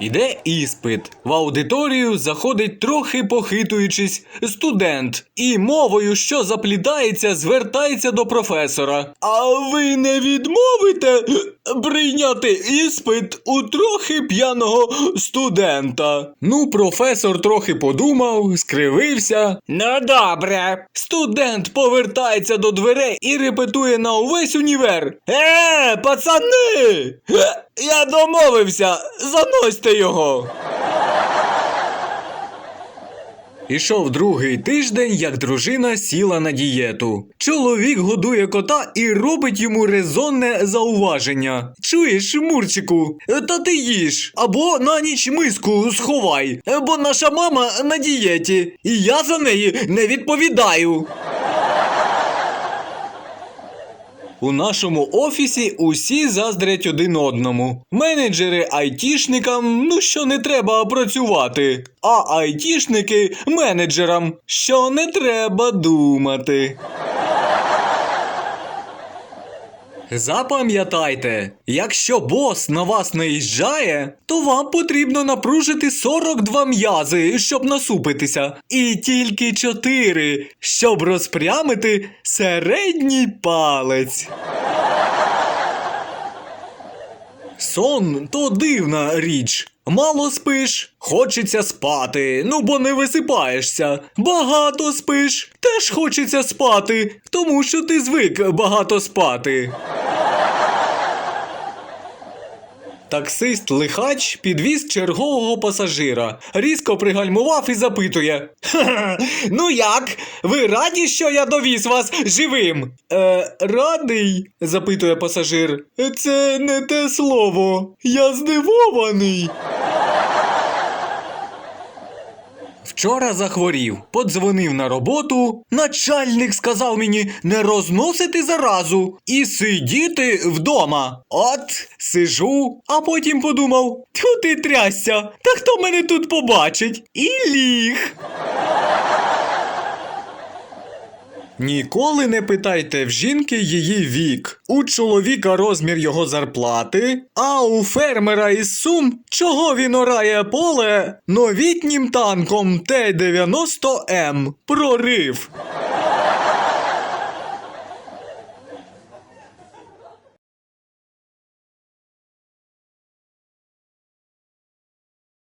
Іде іспит. В аудиторію заходить трохи похитуючись студент і мовою, що заплітається, звертається до професора. А ви не відмовите прийняти іспит у трохи п'яного студента? Ну, професор трохи подумав, скривився. Ну добре. Студент повертається до дверей і репетує на увесь універ. Е, пацани! Е, Я домовився, заносьте його. Ішов другий тиждень, як дружина сіла на дієту. Чоловік годує кота і робить йому резонне зауваження. Чуєш, Мурчику, та ти їж, або на ніч миску сховай, бо наша мама на дієті, і я за неї не відповідаю. У нашому офісі усі заздрять один одному. Менеджери айтішникам, ну що не треба працювати, а айтішники менеджерам, що не треба думати. Запам'ятайте, якщо бос на вас наїжджає, то вам потрібно напружити 42 м'язи, щоб насупитися, і тільки 4, щоб розпрямити середній палець. Сон то дивна річ. Мало спиш, хочеться спати, ну бо не висипаєшся. Багато спиш, теж хочеться спати, тому що ти звик багато спати. Таксист лихач підвіз чергового пасажира, різко пригальмував і запитує: «Ха-ха, Ну як? Ви раді, що я довіз вас живим? Е, радий? запитує пасажир. Це не те слово. Я здивований. Вчора захворів, подзвонив на роботу. Начальник сказав мені не розносити заразу і сидіти вдома. От сижу, а потім подумав: тьфу ти трясся, та хто мене тут побачить? І ліг. Ніколи не питайте в жінки її вік. У чоловіка розмір його зарплати, а у фермера із сум, чого він орає поле новітнім танком Т-90М. Прорив.